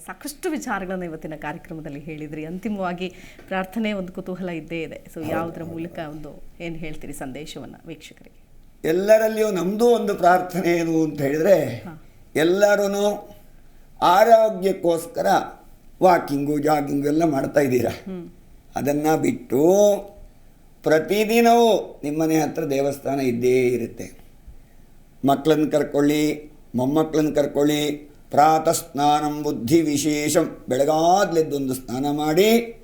ಸಾಕಷ್ಟು ವಿಚಾರಗಳನ್ನು ಇವತ್ತಿನ ಕಾರ್ಯಕ್ರಮದಲ್ಲಿ ಹೇಳಿದ್ರಿ. ಅಂತಿಮವಾಗಿ ಪ್ರಾರ್ಥನೆ ಒಂದು ಕುತೂಹಲ ಇದ್ದೇ ಇದೆ. ಸೊ ಯಾವುದರ ಮೂಲಕ ಒಂದು ಏನು ಹೇಳ್ತೀರಿ ಸಂದೇಶವನ್ನು ವೀಕ್ಷಕರಿಗೆ? ಎಲ್ಲರಲ್ಲಿಯೂ ನಮ್ಮದು ಒಂದು ಪ್ರಾರ್ಥನೆ ಏನು ಅಂತ ಹೇಳಿದರೆ ಎಲ್ಲರೂ ಆರೋಗ್ಯಕ್ಕೋಸ್ಕರ ವಾಕಿಂಗು ಜಾಗಿಂಗು ಎಲ್ಲ ಮಾಡ್ತಾ ಇದ್ದೀರಾ? ಅದನ್ನು ಬಿಟ್ಟು ಪ್ರತಿದಿನವೂ ನಿಮ್ಮನೆ ಹತ್ರ ದೇವಸ್ಥಾನ ಇದ್ದೇ ಇರುತ್ತೆ. ಮಕ್ಕಳನ್ನು ಕರ್ಕೊಳ್ಳಿ ಮೊಮ್ಮಕ್ಕಳನ್ನು ಕರ್ಕೊಳ್ಳಿ ಪ್ರಾತಃ ಸ್ನಾನಂ ಬುದ್ಧಿ ವಿಶೇಷಂ ಬೆಳಗಾದ್ಲೆದ್ದೊಂದು ಸ್ನಾನ ಮಾಡಿ,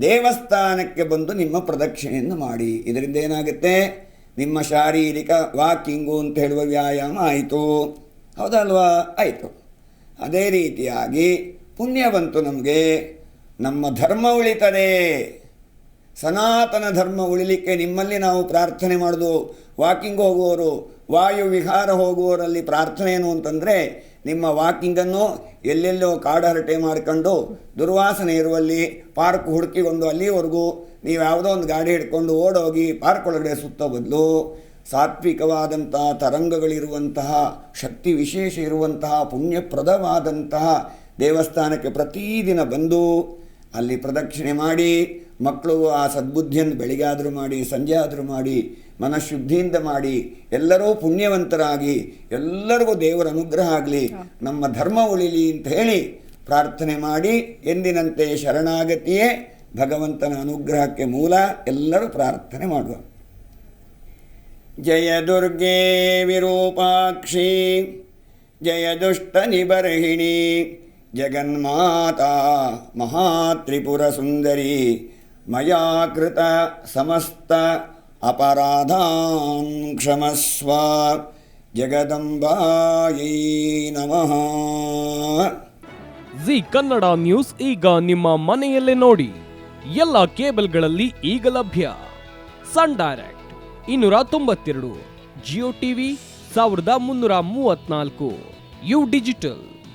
ದೇವಸ್ಥಾನಕ್ಕೆ ಬಂದು ನಿಮ್ಮ ಪ್ರದಕ್ಷಿಣೆಯನ್ನು ಮಾಡಿ. ಇದರಿಂದ ಏನಾಗುತ್ತೆ? ನಿಮ್ಮ ಶಾರೀರಿಕ ವಾಕಿಂಗು ಅಂತ ಹೇಳುವ ವ್ಯಾಯಾಮ ಆಯಿತು. ಹೌದಲ್ವಾ? ಆಯಿತು. ಅದೇ ರೀತಿಯಾಗಿ ಪುಣ್ಯ ಬಂತು ನಮಗೆ ನಮ್ಮ ಧರ್ಮ ಉಳಿತದೆ. ಸನಾತನ ಧರ್ಮ ಉಳಿಲಿಕ್ಕೆ ನಿಮ್ಮಲ್ಲಿ ನಾವು ಪ್ರಾರ್ಥನೆ ಮಾಡೋದು. ವಾಕಿಂಗ್ ಹೋಗುವವರು, ವಾಯು ವಿಹಾರ ಹೋಗುವವರಲ್ಲಿ ಪ್ರಾರ್ಥನೆ ಏನು ಅಂತಂದರೆ ನಿಮ್ಮ ವಾಕಿಂಗನ್ನು ಎಲ್ಲೆಲ್ಲೋ ಕಾಡಹರಟೆ ಮಾಡ್ಕೊಂಡು ದುರ್ವಾಸನೆ ಇರುವಲ್ಲಿ, ಪಾರ್ಕ್ ಹುಡುಕಿಕೊಂಡು ಅಲ್ಲಿವರೆಗೂ ನೀವು ಯಾವುದೋ ಒಂದು ಗಾಡಿ ಹಿಡ್ಕೊಂಡು ಓಡೋಗಿ ಪಾರ್ಕ್ ಒಳಗಡೆ ಸುತ್ತ ಬದಲು ಸಾತ್ವಿಕವಾದಂತಹ ತರಂಗಗಳಿರುವಂತಹ, ಶಕ್ತಿ ವಿಶೇಷ ಇರುವಂತಹ, ಪುಣ್ಯಪ್ರದವಾದಂತಹ ದೇವಸ್ಥಾನಕ್ಕೆ ಪ್ರತಿದಿನ ಬಂದು ಅಲ್ಲಿ ಪ್ರದಕ್ಷಿಣೆ ಮಾಡಿ ಮಕ್ಕಳು ಆ ಸದ್ಬುದ್ಧಿಯನ್ನು ಬೆಳಿಗ್ಗೆ ಆದರೂ ಮಾಡಿ ಸಂಜೆ ಆದರೂ ಮಾಡಿ ಮನಃಶುದ್ಧಿಯಿಂದ ಮಾಡಿ ಎಲ್ಲರೂ ಪುಣ್ಯವಂತರಾಗಿ ಎಲ್ಲರಿಗೂ ದೇವರ ಅನುಗ್ರಹ ಆಗಲಿ ನಮ್ಮ ಧರ್ಮ ಉಳಿಲಿ ಅಂತ ಹೇಳಿ ಪ್ರಾರ್ಥನೆ ಮಾಡಿ ಎಂದಿನಂತೆ ಶರಣಾಗತಿಯೇ ಭಗವಂತನ ಅನುಗ್ರಹಕ್ಕೆ ಮೂಲ ಎಲ್ಲರೂ ಪ್ರಾರ್ಥನೆ ಮಾಡುವ. ಜಯ ದುರ್ಗೆ ವಿರೂಪಾಕ್ಷಿ ಜಯ ದುಷ್ಟ ನಿಬರ್ಹಿಣಿ ಜಗನ್ಮಾತಾ ಮಹಾತ್ರಿಪುರ ಸುಂದರಿ ಮಯಾಕೃತ ಸಮಸ್ತ ಅಪರಾಧಾನ್ ಕ್ಷಮಸ್ವ ಜಗದಂಬಾಯೈ ನಮಃ. ಜಿ ಕನ್ನಡ ನ್ಯೂಸ್ ಈಗ ನಿಮ್ಮ ಮನೆಯಲ್ಲೇ ನೋಡಿ. ಎಲ್ಲ ಕೇಬಲ್ಗಳಲ್ಲಿ ಈಗ ಲಭ್ಯ. ಸನ್ ಡೈರೆಕ್ಟ್ ಇನ್ನೂರ ತೊಂಬತ್ತೆರಡು, ಜಿಯೋ ಟಿವಿ ಸಾವಿರದ ಮುನ್ನೂರ ಮೂವತ್ನಾಲ್ಕು ಯು ಡಿಜಿಟಲ್.